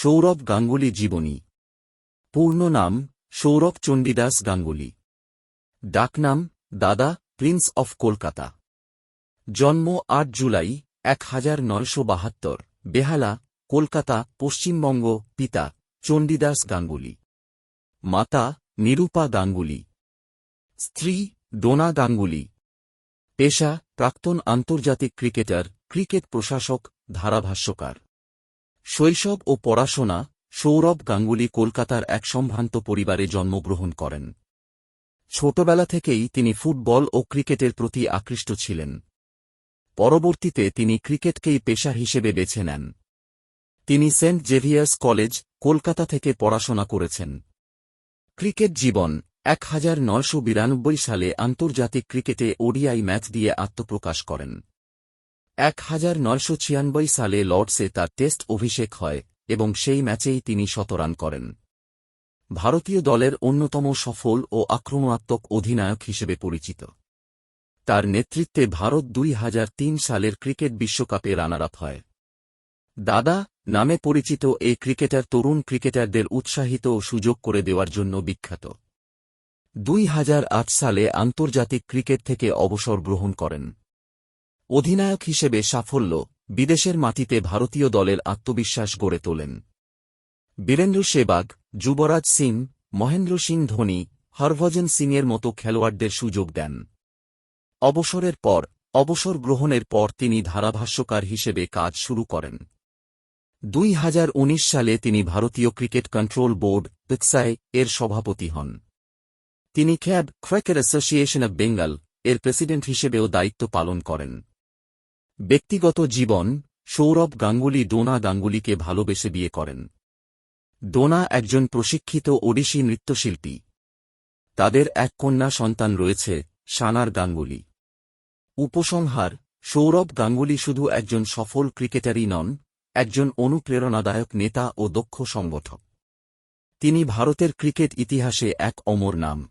সৌরভ গাঙ্গুলি জীবনী। পূর্ণ নাম, সৌরভ চণ্ডীদাস গাঙ্গুলি। ডাকনাম, দাদা, প্রিন্স অফ কলকাতা। জন্ম আট জুলাই, এক হাজার নয়শো বাহাত্তর, বেহালা, কলকাতা, পশ্চিমবঙ্গ, পিতা, চণ্ডীদাস গাঙ্গুলি। মাতা, নিরূপা গাঙ্গুলি। স্ত্রী, ডোনা গাঙ্গুলি। পেশা, প্রাক্তন আন্তর্জাতিক ক্রিকেটার, ক্রিকেট প্রশাসক, ধারাভাষ্যকার। শৈশব ও পড়াশোনা সৌরভ গাঙ্গুলি কলকাতার এক সম্ভ্রান্ত পরিবারে জন্মগ্রহণ করেন। ছোটবেলা থেকেই তিনি ফুটবল ও ক্রিকেটের প্রতি আকৃষ্ট ছিলেন। পরবর্তীতে তিনি ক্রিকেটকেই পেশা হিসেবে বেছে নেন। তিনি সেন্ট জেভিয়ার্স কলেজ, কলকাতা থেকে পড়াশোনা করেছেন। ক্রিকেট জীবন, এক হাজার নয়শো বিরানব্বই সালে আন্তর্জাতিক ক্রিকেটে ওডিআই ম্যাচ দিয়ে আত্মপ্রকাশ করেন। এক হাজার নয়শো ছিয়ানব্বই সালে লর্ডসে তার টেস্ট অভিষেক হয় এবং সেই ম্যাচেই তিনি শতরান করেন। ভারতীয় দলের অন্যতম সফল ও আক্রমণাত্মক অধিনায়ক হিসেবে পরিচিত। তার নেতৃত্বে ভারত দুই হাজার তিন সালের ক্রিকেট বিশ্বকাপে রানার আপ হয়। দাদা নামে পরিচিত এই ক্রিকেটার তরুণ ক্রিকেটারদের উৎসাহিত ও সুযোগ করে দেওয়ার জন্য বিখ্যাত। দুই হাজার আট সালে আন্তর্জাতিক ক্রিকেট থেকে অবসর গ্রহণ করেন। অধিনায়ক হিসেবে সাফল্য বিদেশের মাটিতে ভারতীয় দলের আত্মবিশ্বাস গড়ে তোলেন। বীরেন্দ্র সেবাগ যুবরাজ সিং, মহেন্দ্র সিং ধোনি, হরভজন সিংয়ের মতো খেলোয়াড়দের সুযোগ দেন। অবসরের পর, অবসর গ্রহণের পর তিনি ধারাভাষ্যকার হিসেবে কাজ শুরু করেন। দুই হাজার উনিশ সালে তিনি ভারতীয় ক্রিকেট কন্ট্রোল বোর্ড পিক্সাই এর সভাপতি হন। তিনি CAB cricket association of Bengal এর প্রেসিডেন্ট হিসেবেও দায়িত্ব পালন করেন। ব্যক্তিগত জীবন, সৌরভ গাঙ্গুলি ডোনা গাঙ্গুলিকে ভালোবেসে বিয়ে করেন। ডোনা একজন প্রশিক্ষিত ওডিশি নৃত্যশিল্পী। তাদের এক কন্যা সন্তান রয়েছে, সানার গাঙ্গুলি। উপসংহার, সৌরভ গাঙ্গুলি শুধু একজন সফল ক্রিকেটারই নন, একজন অনুপ্রেরণাদায়ক নেতা ও দক্ষ সংগঠক। তিনি ভারতের ক্রিকেট ইতিহাসে এক অমর নাম।